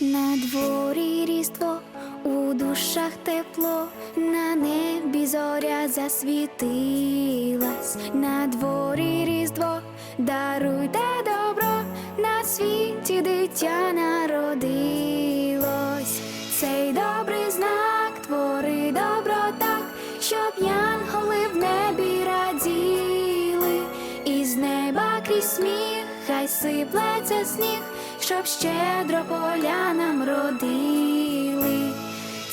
На дворі різдво, у душах тепло, на небі зоря засвітилась, на дворі різдво, даруйте добро, на світі дитя народилось. Цей добрий знак твори щоб янголи в небі раділи, і з неба крізь сміх, хай сиплеться сніг, щоб щедро поля нам родили.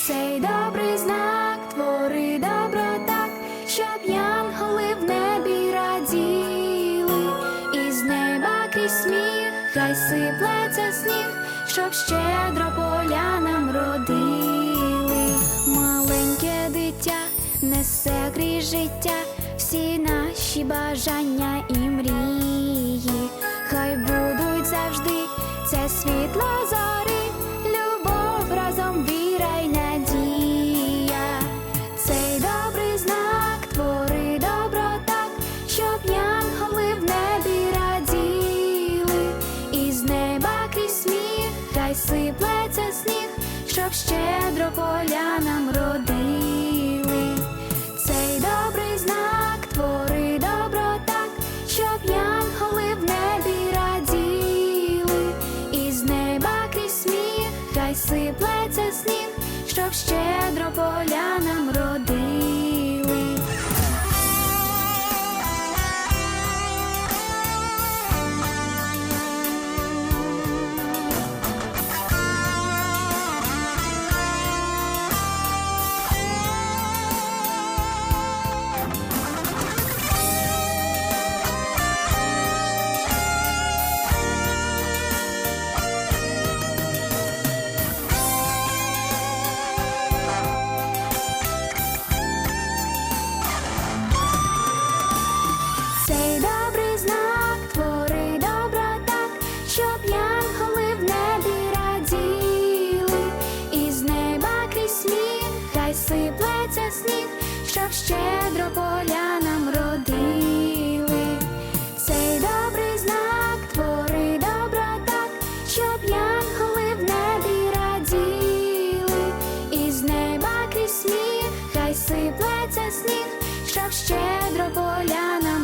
Цей добрий знак твори добро так, щоб янголи в небі раділи, і з неба крізь сміх, хай сиплеться сніг, щоб щедро поля нам родили. Життя всі наші бажання і мрії, хай будуть завжди це світло зорі, любов разом віра й надія. Цей добрий знак твори добро щоб янголи в небі раділи, і з неба крізь сміх, хай сиплеться сніг, щоб щедро поля нам хай сиплеться сніг, щоб щедро поля нам сиплеться сніг, щоб щедро поля нам родили. Цей добрий знак твори добро так, щоб янголи в небі раділи, і з неба крізь сміх, хай сиплеться сніг, щоб щедро поля нам